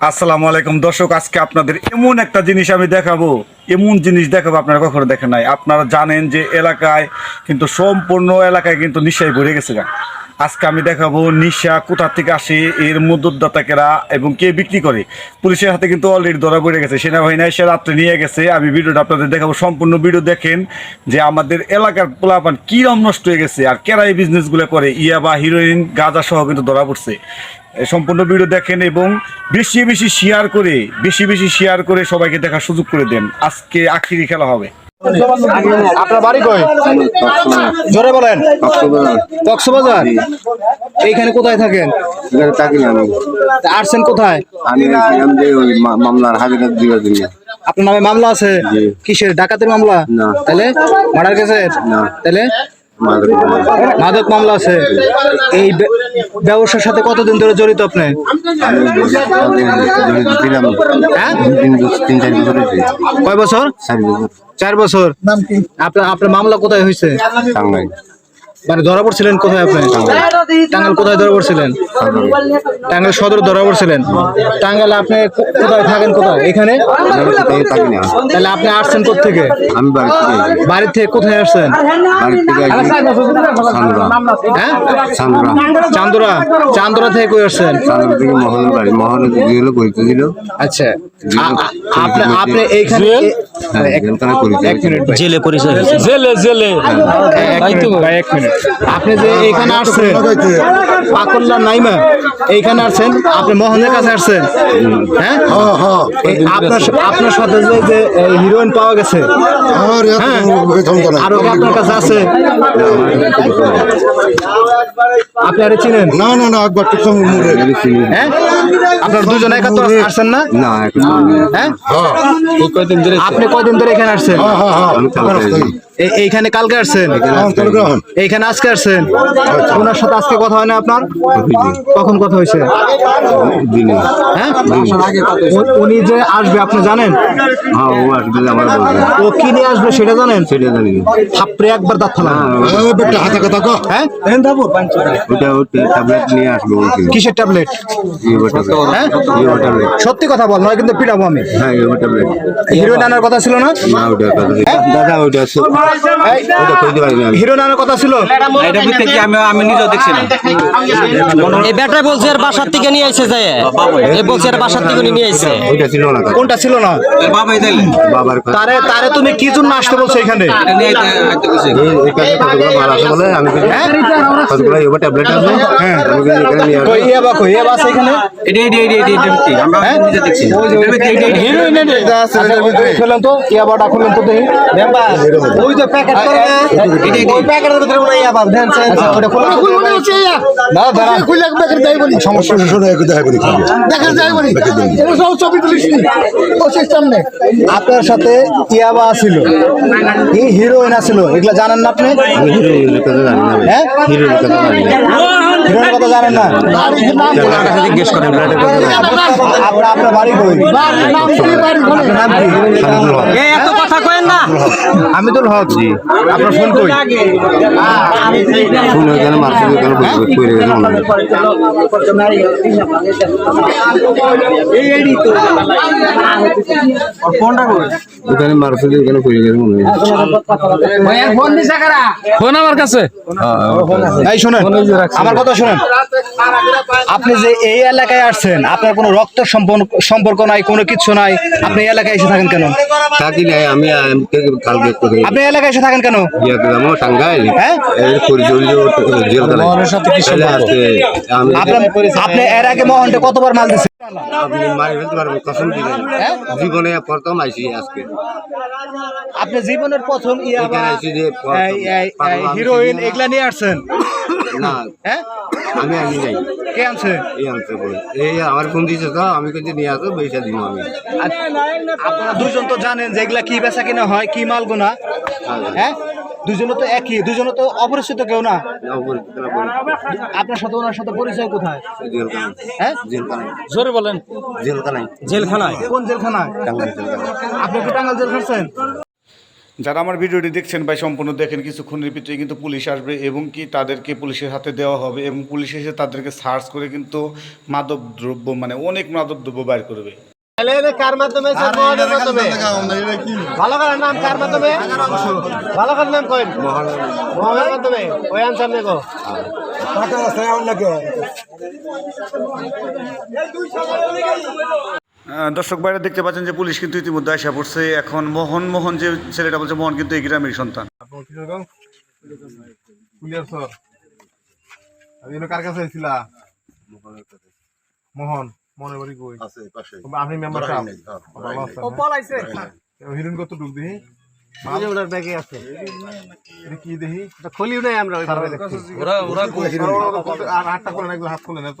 আসসালামু আলাইকুম। দর্শক, আজকে আপনাদের এমন একটা জিনিস আমি দেখাবো। এমন জিনিস দেখাবো আপনারা কখনো দেখেন নাই। আপনারা জানেন যে এলাকায় কিন্তু সম্পূর্ণ এলাকায় কিন্তু নিশায় ভরে গেছে গা। আজকে আমি দেখাবো নিশা কোথা থেকে আসে, এর মধ্যদাতাকেরা এবং কে বিক্রি করে। পুলিশের হাতে কিন্তু অলরেডি ধরা পড়ে গেছে। সেনাবাহিনী এসে রাত্রে নিয়ে গেছে। আমি ভিডিওটা আপনাদের দেখাবো। সম্পূর্ণ ভিডিও দেখেন যে আমাদের এলাকার পোলাপান কিরম নষ্ট হয়ে গেছে আর কেরা এই বিজনেসগুলো করে। ইয়া বা হিরোইন গাঁজা সহ কিন্তু ধরা পড়ছে। সম্পূর্ণ ভিডিও দেখেন এবং বেশি বেশি শেয়ার করে বেশি বেশি শেয়ার করে সবাইকে দেখার সুযোগ করে দেন। আজকে আখিরি খেলা হবে। আপনার বাড়ি কই? জোরে বলেন। কক্সবাজার? এইখানে কোথায় থাকেন? থাকি না আসছেন কোথায়? আমি যে ওই মামলার হাজিরা দিবার জন্য। আপনার নামে মামলা আছে? কিসের? ডাকাতের মামলা? না। তাহলে? মার্ডার কেসের? না। তাহলে? মাদক মামলা। আছে। এই ব্যবসার সাথে কতদিন ধরে জড়িত আপনি? আমি জড়িত ছিলাম হ্যাঁ? কয় বছর? চার বছর। আপনার আপনার মামলা কোথায় হয়েছে? মানে ধরা পড়ছিলেন কোথায় আপনি? টাঙ্গাল কোথায় ধরা পড়ছিলেন? টাঙ্গাল সদর ধরা পড়ছিলেন টাঙ্গাল আপনি কোথায় থাকেন কোথায়? এখানে? তাহলে আপনি আসছেন থেকে আমি বাড়ি থেকে আইছি। বাড়ি থেকে কোথায় আসছেন? হ্যাঁ? চান্দুরা। চান্দুরা। থেকে কই আসছেন? চান্দুরা থেকে মহলের বাড়ি। দিল। আচ্ছা। আপনি আপনি এইখানে এ- হ্যাঁ এখানে পরিচয় এক মিনিট জেলে পরিচয় জেলে জেলে। এক মিনিট এক মিনিট। আপনি যে আসছেন পাকল্লা এইখানে আসছেন? আপনি মোহনের কাছে আসছেন? হ্যাঁ? আপনার আপনার সাথে যে যে হিরোইন পাওয়া গেছে। হ্যাঁ? আরও আপনার কাছে আছে? আপনি আরে চিনেন? না না না একবার মরে হ্যাঁ? আপনার দুজন একাত্তর আসছেন না? না হ্যাঁ? কয়দিন আপনি কয়দিন ধরে এখানে আসছেন? হ্যাঁ হ্যাঁ হ্যাঁ এইখানে কালকে আসছেন। এইখানে আজকে আসছেন? ওনার সাথে আজকে কথা হয় না আপনার? কখন কথা হয়েছে? হ্যাঁ? উনি যে আসবে আপনি জানেন? হ্যাঁ ও আসবে আমার বলবে ও কি নিয়ে আসবে সেটা জানেন? সেটা জানি থাপড়ে একবার দাঁত এই বেটা হাতে কথা কো। হ্যাঁ? ওটা ওটা ট্যাবলেট নিয়ে আসবে কিসের ট্যাবলেট হ্যাঁ? সত্যি কথা বল নয় কিন্তু পিটাবো আমি। হ্যাঁ ট্যাবলেট হিরোইন আনার কথা ছিল না? না ওটা দাদা ওটা না। হিরোইন আনার কথা ছিল। এটা বুঝতে কি আমি আমি নিজেও দেখছিলাম। এই বেটা বলছে এর বাসার থেকে নিয়ে আইছে যায় এই বলছে এর বাসার থেকে নিয়ে আইছে। ওইটা ছিল না। কোনটা ছিল না? বাবাই দিলে বাবার তারে তারে তুমি কি জন্য আসতে বলছো এখানে? হ্যাঁ? হ্যাঁ। ইয়া ইয়া হ্যাঁ? নিজে দেখছি। এটা বুঝতে এটা এটা হিরোইনের খুললেন তো ইয়া খুললেন তো দেখি। ওই যে প্যাকেট করে ওই প্যাকেটের ভিতরে ওটা বাদ দেন ওটা খুলে না দাঁড়ান। সমস্যা শুনে একটু দেখা করি খাব আপনার সাথে ইয়াবা ছিল কি হিরোইন আছিল। এগুলা জানেন না আপনি? কথা হ্যাঁ? কথা না হিরোইনের কথা জানেন না জিজ্ঞেস করেন ব্লাডের কথা আপনার আপনার বাড়ি কই আপনার নাম কি শামসুল হক। এই এত কথা কয়েন না আমিদুল হক জি আপনার ফোন কই করে মনে ওখানে মনে হয় ফোন আমার কাছে এই শুনেন আমার কথা শুনেন আপনি যে এই এলাকায় আসছেন আপনার কোনো রক্ত সম্পর্ক সম্পর্ক নাই কোনো কিছু নাই আপনি এই এলাকায় এসে থাকেন কেন? থাকি নাই আমি কালকে আপনি এলাকায় এসে থাকেন কেন? টাঙ্গাইল। হ্যাঁ? আপনি এর আগে মোহনটা কতবার মাল দিচ্ছেন আপনি মারি ফেলতে পারবেন কসম দিলেন জীবনে প্রথম আইসি আজকে। আপনি জীবনের প্রথম ইয়াবা এখানে আইসি যে এই- এই- এই হিরোইন এগুলা নিয়ে আসছেন? না হ্যাঁ? আমি আনি নাই। কে আনছে? এই আনতে বলে এই আমার ফোন দিয়েছে তো আমি কিন্তু নিয়ে দিব আমি। আপনারা দুজন তো জানেন যে এগুলা কি বেচা কিনা হয় কি মাল গোনা হ্যাঁ? দুজনে তো একই দুজনে তো অপরিচিত কেউ না? আপনার সাথে ওনার সাথে পরিচয় কোথায়? হ্যাঁ? জোরে বলেন। জেলখানায়। জেলখানায়? কোন জেলখানায়। আপনি কি টাঙ্গাল জেল খাচ্ছেন? যারা আমার ভিডিওটি দেখছেন ভাই সম্পূর্ণ দেখেন কিছুক্ষণের ভিতরে কিন্তু পুলিশ আসবে এবং কি তাদেরকে পুলিশের হাতে দেওয়া হবে এবং পুলিশ এসে তাদেরকে সার্চ করে কিন্তু মাদক দ্রব্য মানে অনেক মাদক দ্রব্য বাইর করবে। কার মাধ্যমে স্যার মোহনের মাধ্যমে ভালো করার নাম কার মাধ্যমে? ভালো করার নাম কইন। মোহনের মাধ্যমে? ওই আনসার নেগো দর্শক বাইরে দেখতে পাচ্ছেন যে পুলিশ কিন্তু ইতিমধ্যে আসা পড়ছে। এখন মোহন মোহন যে ছেলেটা বলছে মোহন কিন্তু এই গ্রামের সন্তান। আমি কার কাছে। মোহন। মনে বাড়ি কই? আছে পাশে আপনি মেম্বার আছেন ও পলাইছে। হিরুন কত ঢুক দিহি? ওনার ব্যাগে আছে। এটা কি দেখি খুলিও নাই আমরা ওরা ওরা আর হাতটা খোলেন একদম হাত খোলেন এত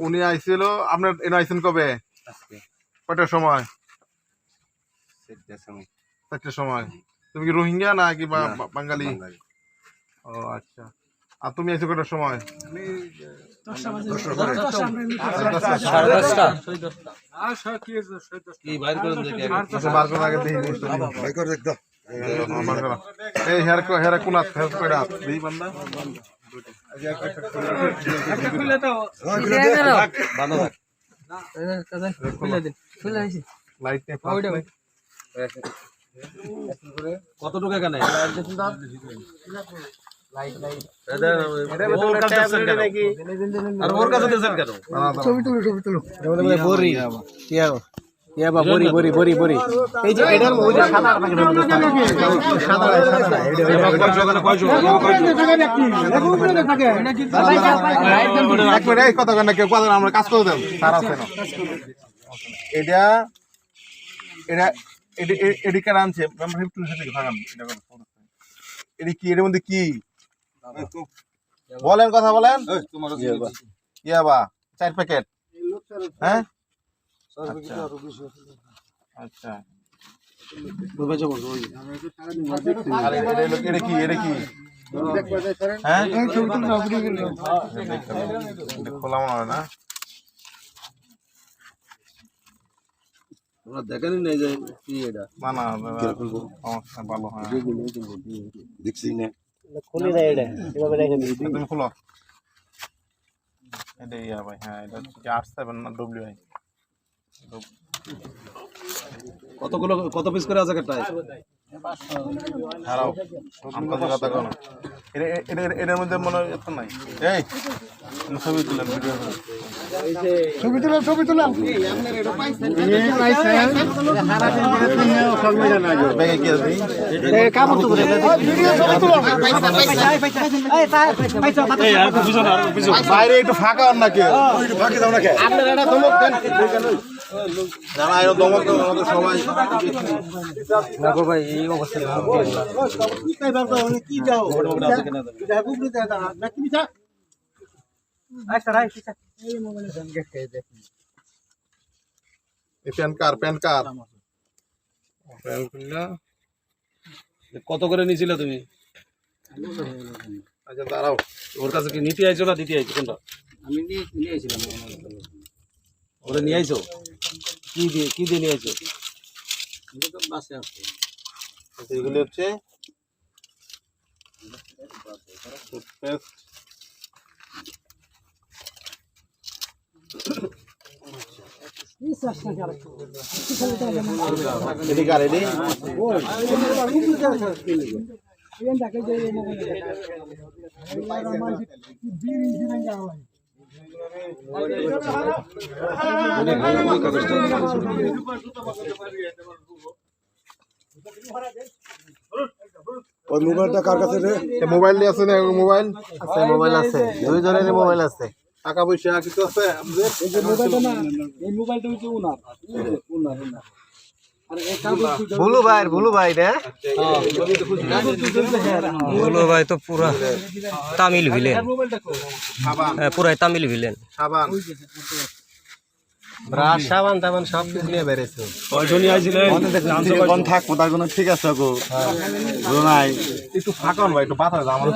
উনি আইছিল আপনার এনে আইছেন কবে? কয়টার সময়? চারটের সময়। তুমি কি রোহিঙ্গা না কি বাঙালি? ও আচ্ছা। আর তুমি আইছো কয়টার সময়। এই হেয়ার কো কোন কয়টা? বান্দা। লাইট নেই ফ্লাশ নেই কতটুকু এখানে আর ওর কাছে দিয়েছেন কেন বড়ি। ইয়া ইয়া বা বড়ি বড়ি বড়ি বড়ি এই যে এটার ওই যে সাদা সাদা সাদা এক মিনিট এই কথা কেন কেউ কথা আমরা কাজ করে দেব স্যার আছে না এটা এটা এডি ভাগান এডি কি এর মধ্যে কি বলেন কথা বলেন ইয়া বা চার প্যাকেট হ্যাঁ আচ্ছা। আর এটা কি এটা কি? হ্যাঁ? খোলা মনে হয় না? তোমরা দেখেনি নাই যে কি এটা। না না সমস্যা ভালো হয় দেখছি না। খুলে দেয় এটা। এভাবে রেখে তুমি খুলো। এটা ইয়া ভাই হ্যাঁ এটা হচ্ছে সেভেন না ডব্লিউ আই কতগুলো কত পিস করে আছে হারাও কথা কোনো এটা- এটার মধ্যে মনে হয় এত নাই এই ছবি তুলেন ভিডিও বাইরে একটু ফাঁকা হন নাকি বাকি দাও না কে আপনারা এটা ধমক দেন যারা এরকম দমক দেবে আমাদের সবাই এই PAN card PAN card? PAN খুললা। কত করে নিয়েছিলে তুমি? আচ্ছা দাঁড়াও। ওর কাছে কি নিতে আইছো না দিতে আইছো? কোনটা? আমি নিয়ে আইছিলাম। ওরে নিয়ে আইছো? কি দিয়ে কি দিয়ে নিয়ে আইছো আচ্ছা, এগুলি হচ্ছে টুথপেস্ট এটি কার এটি ওই মোবাইলটা কার কাছে রে? মোবাইল নিয়ে আছে না মোবাইল? আছে মোবাইল আছে। দুই জনের মোবাইল আছে। টাকা পয়সা কিছু আছে? আমাদের ভুলু ভাই ভুলু ভাই রে। ভুলু ভাই তো পুরা তামিল ভিলেন। হ্যাঁ, পুরাই তামিল ভিলেন। সাবান। ব্রাশ সাবান টাবান সব কিছু নিয়ে বেড়েছে কয়শো নিয়ে কোন থাকব তার কোনো ঠিক আছে গো। নাই। একটু ফাঁকা ভাই একটু পাতা দাও আমার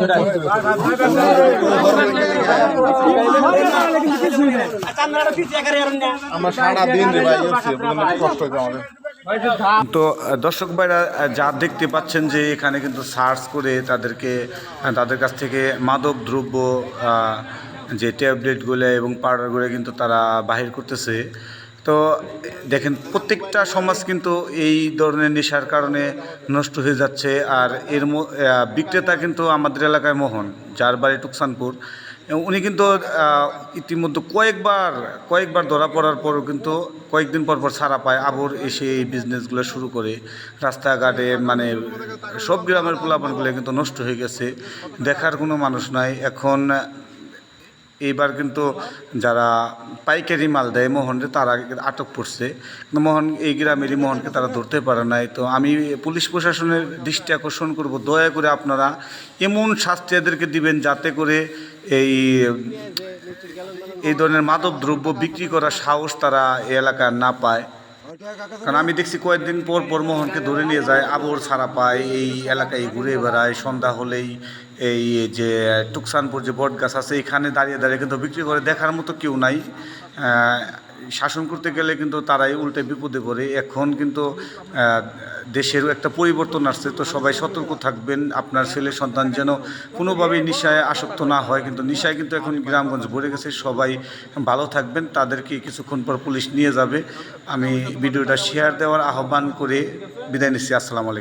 আমরা সারা দিন রে ভাই কষ্ট হয়েছে আমাদের। তো দর্শক ভাইরা যা দেখতে পাচ্ছেন যে এখানে কিন্তু সার্চ করে তাদেরকে তাদের কাছ থেকে মাদক দ্রব্য আহ, যে ট্যাবলেটগুলো এবং পাউডারগুলো কিন্তু তারা বাহির করতেছে। তো দেখেন, প্রত্যেকটা সমাজ কিন্তু এই ধরনের নেশার কারণে নষ্ট হয়ে যাচ্ছে আর এর বিক্রেতা কিন্তু আমাদের এলাকায় মোহন, যার বাড়ি টুকসানপুর। উনি কিন্তু ইতিমধ্যে কয়েকবার কয়েকবার ধরা পড়ার পরও কিন্তু কয়েকদিন পর পর ছাড়া পায়, আবার এসে এই বিজনেসগুলো শুরু করে। রাস্তাঘাটে মানে সব গ্রামের পোলাপানগুলো কিন্তু নষ্ট হয়ে গেছে, দেখার কোনো মানুষ নাই। এখন এইবার কিন্তু যারা পাইকারি মাল দেয় মোহনরে তারা আটক পড়ছে। কিন্তু মোহন, এই গ্রামেরই মোহনকে তারা ধরতে পারে নাই। তো আমি পুলিশ প্রশাসনের দৃষ্টি আকর্ষণ করব। দয়া করে আপনারা এমন শাস্তি এদেরকে দিবেন যাতে করে এই এই ধরনের মাদক দ্রব্য বিক্রি করার সাহস তারা এই এলাকায় না পায়। কারণ আমি দেখছি কয়েকদিন পর পর মোহনকে ধরে নিয়ে যায়, আবর ছাড়া পায়, এই এলাকায় ঘুরে বেড়ায়, সন্ধ্যা হলেই এই যে টুকসানপুর যে বটগাছ আছে, এখানে দাঁড়িয়ে দাঁড়িয়ে কিন্তু বিক্রি করে, দেখার মতো কেউ নাই। শাসন করতে গেলে কিন্তু তারাই উল্টে বিপদে পড়ে। এখন কিন্তু দেশেরও একটা পরিবর্তন আসছে, তো সবাই সতর্ক থাকবেন। আপনার ছেলে সন্তান যেন কোনোভাবেই নেশায় আসক্ত না হয়, কিন্তু নেশায় কিন্তু এখন গ্রামগঞ্জ ভরে গেছে। সবাই ভালো থাকবেন, তাদেরকে কিছুক্ষণ পর পুলিশ নিয়ে যাবে। আমি ভিডিওটা শেয়ার দেওয়ার আহ্বান করে বিদায় নিচ্ছি। আসসালামু আলাইকুম।